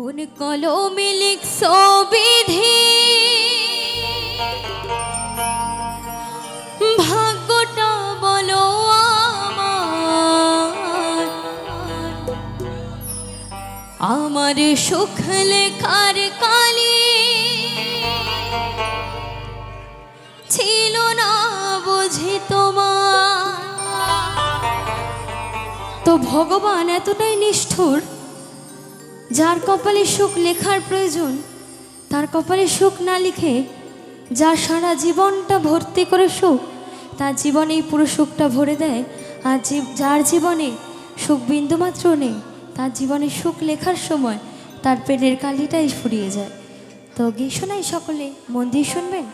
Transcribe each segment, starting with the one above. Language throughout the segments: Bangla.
কোন কলমে লিখছো বিধি? ভাগ্যটা বলো আমার। আমার সুখ লেখার কালি ছিল না বুঝি তোমার। তো ভগবান এতটাই নিষ্ঠুর যার কপালে সুখ লেখার প্রয়োজন, তার কপালে সুখ না লিখে, যার সারা জীবনটা ভর্তি করে সুখ, তার জীবনে এই পুরো সুখটা ভরে দেয়। আর যার জীবনে সুখ বিন্দুমাত্র নেই, তার জীবনে সুখ লেখার সময় তার পেটের কালিটাই ফুরিয়ে যায়। তো গিয়ে শোনাই সকলে, মন দিয়ে শুনবেন?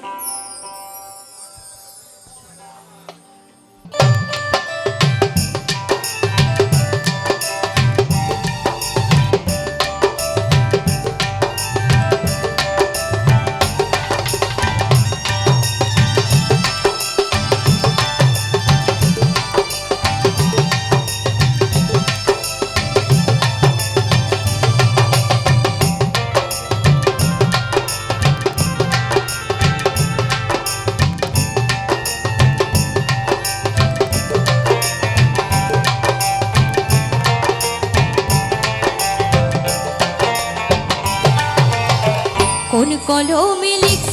কোন কলমে লিখছো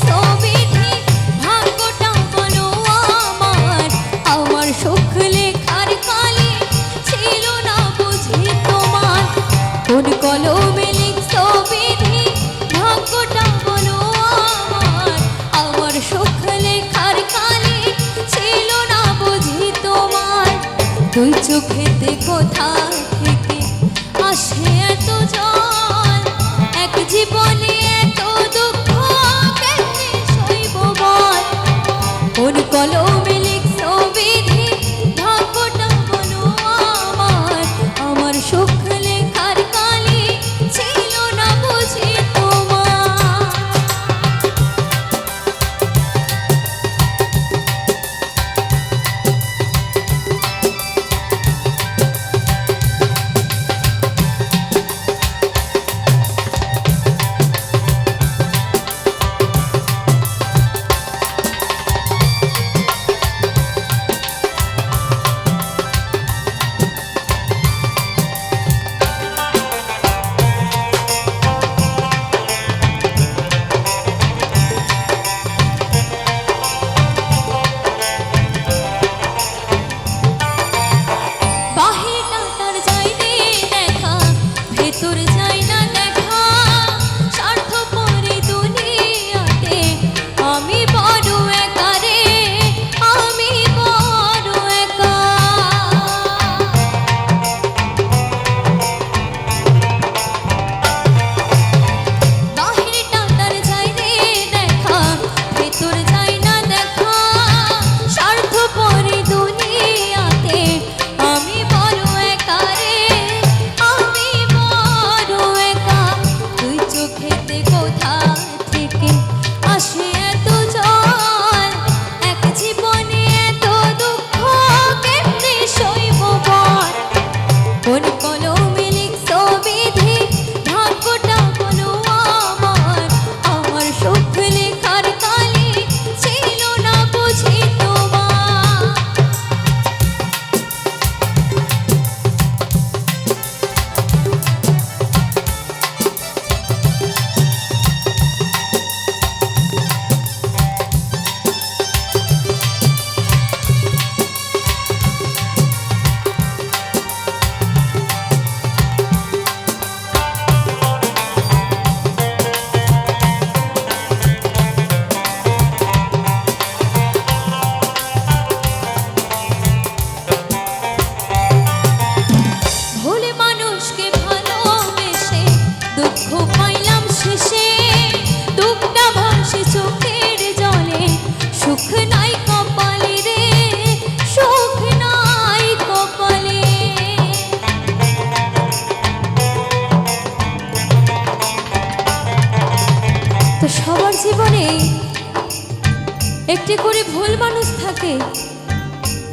একটি করে ভুল মানুষ থাকে,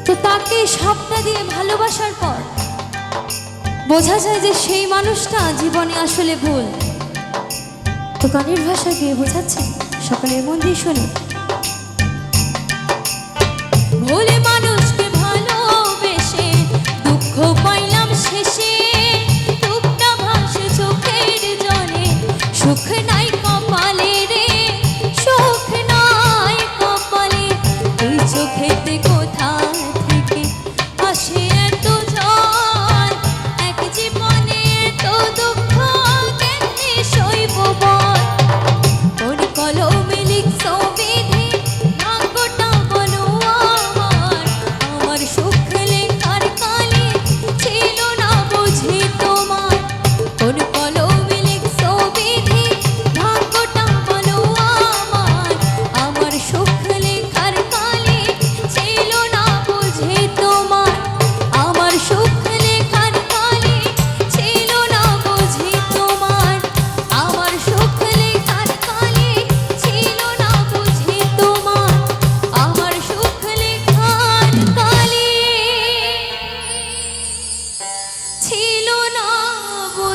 তো তাকে সবটা দিয়ে ভালোবাসার পর বোঝা যায় যে সেই মানুষটা জীবনে আসলে ভুল। তো কানের ভাষা গিয়ে বোঝাচ্ছে? সকালের মন দিয়ে শুনে ভুলে মানুষকে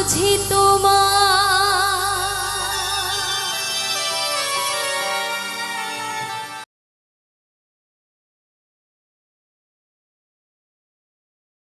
বুঝি তোমার